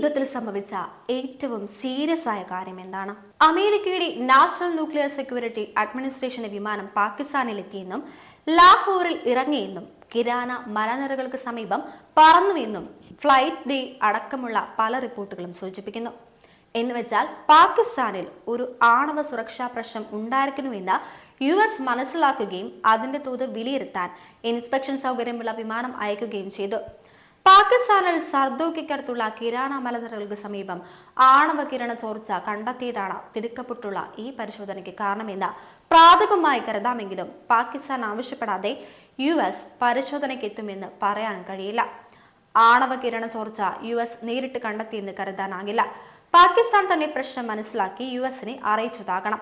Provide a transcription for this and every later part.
യുദ്ധത്തിൽ സംഭവിച്ച ഏറ്റവും സീരിയസ് ആയ കാര്യം എന്താണ്? അമേരിക്കയുടെ നാഷണൽ ന്യൂക്ലിയർ സെക്യൂരിറ്റി അഡ്മിനിസ്ട്രേഷന്റെ വിമാനം പാകിസ്ഥാനിലെത്തിയെന്നും ലാഹോറിൽ ഇറങ്ങിയെന്നും കിരാന മലനിരകൾക്ക് സമീപം പറന്നുവെന്നും ഫ്ലൈറ്റ് ഡേ അടക്കമുള്ള പല റിപ്പോർട്ടുകളും സൂചിപ്പിക്കുന്നു. എന്നുവെച്ചാൽ പാകിസ്ഥാനിൽ ഒരു ആണവ സുരക്ഷാ പ്രശ്നം ഉണ്ടായിരിക്കുന്നുവെന്ന് യു എസ് മനസ്സിലാക്കുകയും അതിന്റെ തോത് വിലയിരുത്താൻ ഇൻസ്പെക്ഷൻ സൗകര്യമുള്ള വിമാനം അയക്കുകയും ചെയ്തു. പാകിസ്ഥാനിൽ സർദോക്കിക്കടുത്തുള്ള കിരാന മലനിരകൾക്ക് സമീപം ആണവ കിരണ ചോർച്ച കണ്ടെത്തിയതാണ് തിടുക്കപ്പെട്ടുള്ള ഈ പരിശോധനയ്ക്ക് കാരണമെന്ന് പ്രാഥമികമായി കരുതാമെങ്കിലും പാകിസ്ഥാൻ ആവശ്യപ്പെടാതെ യു എസ് പരിശോധനയ്ക്ക് എത്തുമെന്ന് പറയാൻ കഴിയില്ല. ആണവ കിരണ ചോർച്ച യു എസ് നേരിട്ട് കണ്ടെത്തിയെന്ന് കരുതാനാകില്ല. പാകിസ്ഥാൻ തന്നെ പ്രശ്നം മനസ്സിലാക്കി യു എസിനെ അറിയിച്ചതാകണം.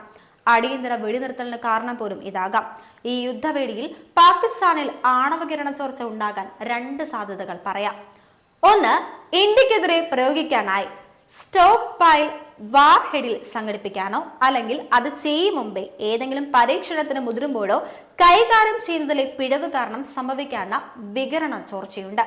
അടിയന്തര വെടിനിർത്തലിന് കാരണം പോലും ഇതാകാം. ഈ യുദ്ധവേടിയിൽ പാകിസ്ഥാനിൽ ആണവ കിരണ ചോർച്ച ഉണ്ടാകാൻ രണ്ട് സാധ്യതകൾ പറയാം. ഒന്ന് ഇന്ത്യക്കെതിരെ പ്രയോഗിക്കാനായി സ്റ്റോക്ക് പൈൽ വാർ ഹെഡിൽ സംഘടിപ്പിക്കാനോ അല്ലെങ്കിൽ അത് ചെയ്യും മുമ്പേ ഏതെങ്കിലും പരീക്ഷണത്തിന് മുതിരുമ്പോഴോ കൈകാര്യം ചെയ്യുന്നതിലെ പിഴവ് കാരണം സംഭവിക്കാവുന്ന വികരണ ചോർച്ചയുണ്ട്.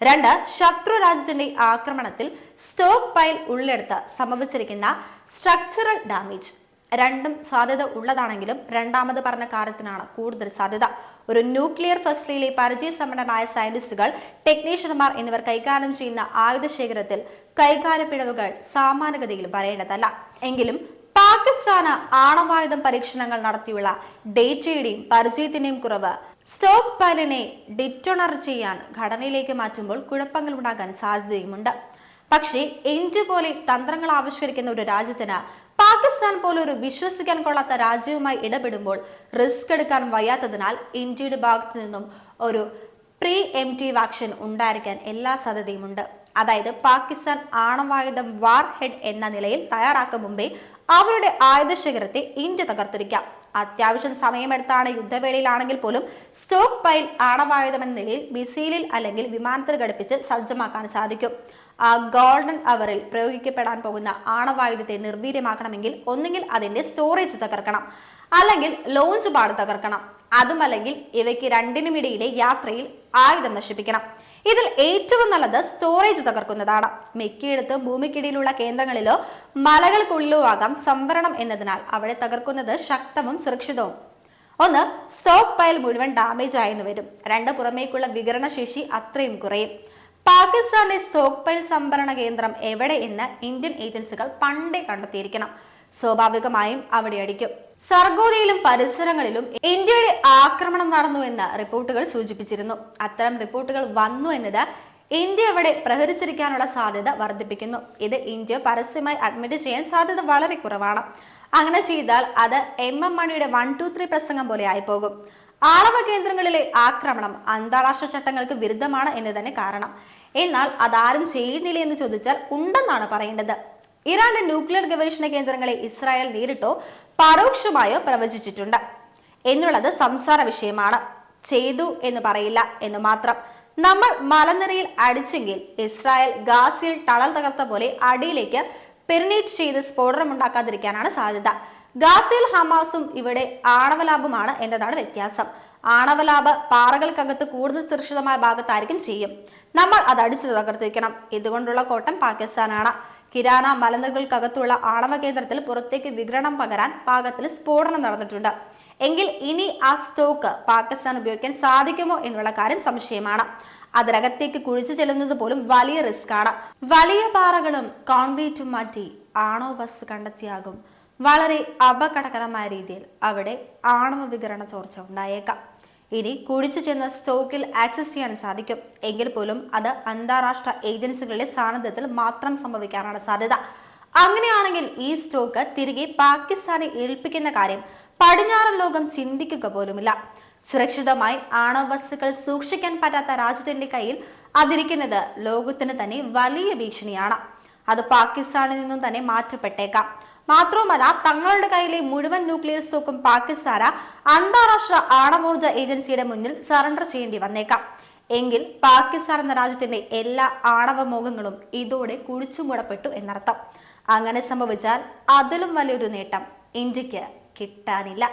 രണ്ട് ശത്രു രാജ്യത്തിന്റെ ആക്രമണത്തിൽ സ്റ്റോക്ക് പൈൽ ഉള്ളെടുത്ത് സംഭവിച്ചിരിക്കുന്ന സ്ട്രക്ചറൽ ഡാമേജ്. രണ്ടും സാധ്യത ഉള്ളതാണെങ്കിലും രണ്ടാമത് പറഞ്ഞ കാര്യത്തിനാണ് കൂടുതൽ സാധ്യത. ഒരു ന്യൂക്ലിയർ ഫെസിലിയിലെ പരിചയസമ്പന്നരായ സയന്റിസ്റ്റുകൾ ടെക്നീഷ്യന്മാർ എന്നിവർ കൈകാര്യം ചെയ്യുന്ന ആയുധ ശേഖരത്തിൽ കൈകാര്യ പിഴവുകൾ സാമാന്യഗതിയിൽ പറയേണ്ടതല്ല. എങ്കിലും പാകിസ്ഥാന് ആണവായുധം പരീക്ഷണങ്ങൾ നടത്തിയുള്ള ഡേറ്റയുടെയും പരിചയത്തിന്റെയും കുറവ് സ്റ്റോക്ക് പൈലിനെ ഡിറ്റോണർ ചെയ്യാൻ ഘടനയിലേക്ക് മാറ്റുമ്പോൾ കുഴപ്പങ്ങൾ ഉണ്ടാകാൻ സാധ്യതയുമുണ്ട്. പക്ഷേ ഇന്ത്യ പോലെ തന്ത്രങ്ങൾ ആവിഷ്കരിക്കുന്ന ഒരു രാജ്യത്തിന് പാകിസ്ഥാൻ പോലെ ഒരു വിശ്വസിക്കാൻ കൊള്ളാത്ത രാജ്യവുമായി ഇടപെടുമ്പോൾ റിസ്ക് എടുക്കാൻ വയ്യാത്തതിനാൽ ഇന്ത്യയുടെ ഭാഗത്തു നിന്നും ഒരു പ്രീ എം ടി ആക്ഷൻ ഉണ്ടായിരിക്കാൻ എല്ലാ സാധ്യതയുമുണ്ട്. അതായത് പാകിസ്ഥാൻ ആണവായുധം വാർ ഹെഡ് എന്ന നിലയിൽ തയ്യാറാക്കും മുമ്പേ അവരുടെ ആയുധശേഖരത്തെ ഇന്ത്യ തകർത്തിരിക്കാം. അത്യാവശ്യം സമയമെടുത്താണ് യുദ്ധവേളയിലാണെങ്കിൽ പോലും സ്റ്റോക്ക് പൈൽ ആണവായുധമെന്ന നിലയിൽ മിസൈലിൽ അല്ലെങ്കിൽ വിമാനത്തിൽ ഘടിപ്പിച്ച് സജ്ജമാക്കാൻ സാധിക്കും. ആ ഗോൾഡൻ അവറിൽ പ്രയോഗിക്കപ്പെടാൻ പോകുന്ന ആണവായുധത്തെ നിർവീര്യമാക്കണമെങ്കിൽ ഒന്നുകിൽ അതിന്റെ സ്റ്റോറേജ് തകർക്കണം അല്ലെങ്കിൽ ലോഞ്ച് പാട് തകർക്കണം. അതുമല്ലെങ്കിൽ ഇവയ്ക്ക് രണ്ടിനുമിടയിലെ യാത്രയിൽ ആയുധം നശിപ്പിക്കണം. ഇതിൽ ഏറ്റവും നല്ലത് സ്റ്റോറേജ് തകർക്കുന്നതാണ്. മിക്കയിടത്തും ഭൂമിക്കിടയിലുള്ള കേന്ദ്രങ്ങളിലോ മലകൾക്കുള്ളിലോ ആകാം സംവരണം എന്നതിനാൽ അവിടെ തകർക്കുന്നത് ശക്തവും സുരക്ഷിതവും. ഒന്ന് സ്റ്റോക്ക് പൈൽ മുഴുവൻ ഡാമേജ് ആയെന്ന് വരും. രണ്ട് പുറമേക്കുള്ള വികരണ ശേഷി അത്രയും കുറയും. പാകിസ്ഥാന്റെ സ്റ്റോക്ക് പൈൽ സംഭരണ കേന്ദ്രം എവിടെ എന്ന് ഇന്ത്യൻ ഏജൻസികൾ പണ്ടേ കണ്ടെത്തിയിരിക്കണം. സ്വാഭാവികമായും അവിടെ അടിക്കും സർഗോദയിലും പരിസരങ്ങളിലും ഇന്ത്യയുടെ ആക്രമണം നടന്നു എന്ന റിപ്പോർട്ടുകൾ സൂചിപ്പിച്ചിരുന്നു. അത്തരം റിപ്പോർട്ടുകൾ വന്നു എന്നത് ഇന്ത്യ അവിടെ പ്രഹരിച്ചിരിക്കാനുള്ള സാധ്യത വർദ്ധിപ്പിക്കുന്നു. ഇത് ഇന്ത്യ പരസ്യമായി അഡ്മിറ്റ് ചെയ്യാൻ സാധ്യത വളരെ കുറവാണ്. അങ്ങനെ ചെയ്താൽ അത് എം എം മണിയുടെ വൺ ടു ത്രീ പ്രസംഗം പോലെ ആയിപ്പോകും. ആണവ കേന്ദ്രങ്ങളിലെ ആക്രമണം അന്താരാഷ്ട്ര ചട്ടങ്ങൾക്ക് വിരുദ്ധമാണ് എന്ന് തന്നെ കാരണം. എന്നാൽ അതാരും ചെയ്യുന്നില്ല എന്ന് ചോദിച്ചാൽ ഉണ്ടെന്നാണ് പറയേണ്ടത്. ഇറാന്റെ ന്യൂക്ലിയർ ഗവേഷണ കേന്ദ്രങ്ങളെ ഇസ്രായേൽ നേരിട്ടോ പരോക്ഷമായോ പ്രവചിച്ചിട്ടുണ്ട്. എന്നുള്ളത് സംസാര വിഷയമാണ്. ചെയ്തു എന്ന് പറയില്ല എന്ന് മാത്രം. നമ്മൾ മലനിരയിൽ അടിച്ചെങ്കിൽ ഇസ്രായേൽ ഗാസിൽ ടണൽ തകർത്ത പോലെ അടിയിലേക്ക് പെരിനേറ്റ് ചെയ്ത് സ്ഫോടനം ഉണ്ടാക്കാതിരിക്കാനാണ് സാധ്യത. ഗാസിൽ ഹമാസും ഇവിടെ ആണവലാഭമാണ് എന്നതാണ് വ്യത്യാസം. ആണവലാഭ പാറകൾക്കകത്ത് കൂടുതൽ സുരക്ഷിതമായ ഭാഗത്തായിരിക്കും ചെയ്യും. നമ്മൾ അത് അടിച്ചു തകർത്തിരിക്കണം. ഇതുകൊണ്ടുള്ള കോട്ടം പാകിസ്ഥാനാണ്. കിരാന മലനിരകൾക്കകത്തുള്ള ആണവ കേന്ദ്രത്തിൽ പുറത്തേക്ക് വികിരണം പകരാൻ പാകത്തിൽ സ്ഫോടനം നടന്നിട്ടുണ്ട്. എങ്കിൽ ഇനി ആ സ്റ്റോക്ക് പാകിസ്ഥാൻ ഉപയോഗിക്കാൻ സാധിക്കുമോ എന്നുള്ള കാര്യം സംശയമാണ്. അതിനകത്തേക്ക് കുഴിച്ചു ചെല്ലുന്നത് പോലും വലിയ റിസ്ക് ആണ്. വലിയ പാറകളും കോൺക്രീറ്റും മാറ്റി ആണോ വസ്തു കണ്ടെത്തിയാകും. വളരെ അപകടകരമായ രീതിയിൽ അവിടെ ആണവ വികരണ ചോർച്ച ഉണ്ടായേക്കാം. ഇനി കുഴിച്ചു ചെന്ന സ്റ്റോക്കിൽ ആക്സസ് ചെയ്യാൻ സാധിക്കും. എങ്കിൽ പോലും അത് അന്താരാഷ്ട്ര ഏജൻസികളുടെ സാന്നിധ്യത്തിൽ മാത്രം സംഭവിക്കാനാണ് സാധ്യത. അങ്ങനെയാണെങ്കിൽ ഈ സ്റ്റോക്ക് തിരികെ പാകിസ്ഥാനെ ഏൽപ്പിക്കുന്ന കാര്യം പടിഞ്ഞാറൻ ലോകം ചിന്തിക്കുക പോലുമില്ല. സുരക്ഷിതമായി ആണവ വസ്തുക്കൾ സൂക്ഷിക്കാൻ പറ്റാത്ത രാജ്യത്തിന്റെ കയ്യിൽ അതിരിക്കുന്നത് ലോകത്തിന് തന്നെ വലിയ ഭീഷണിയാണ്. അത് പാകിസ്ഥാനിൽ നിന്നും തന്നെ മാറ്റപ്പെട്ടേക്കാം. മാത്രവുമല്ല തങ്ങളുടെ കയ്യിലെ മുഴുവൻ ന്യൂക്ലിയർ സ്റ്റോക്കും പാകിസ്ഥാന് അന്താരാഷ്ട്ര ആണവോർജ ഏജൻസിയുടെ മുന്നിൽ സറണ്ടർ ചെയ്യേണ്ടി വന്നേക്കാം. എങ്കിൽ പാകിസ്ഥാൻ എന്ന രാജ്യത്തിന്റെ എല്ലാ ആണവ മോഹങ്ങളും ഇതോടെ കുഴിച്ചുമൂടപ്പെട്ടു എന്നർത്ഥം. അങ്ങനെ സംഭവിച്ചാൽ അതിലും വലിയൊരു നേട്ടം ഇന്ത്യയ്ക്ക് കിട്ടാനില്ല.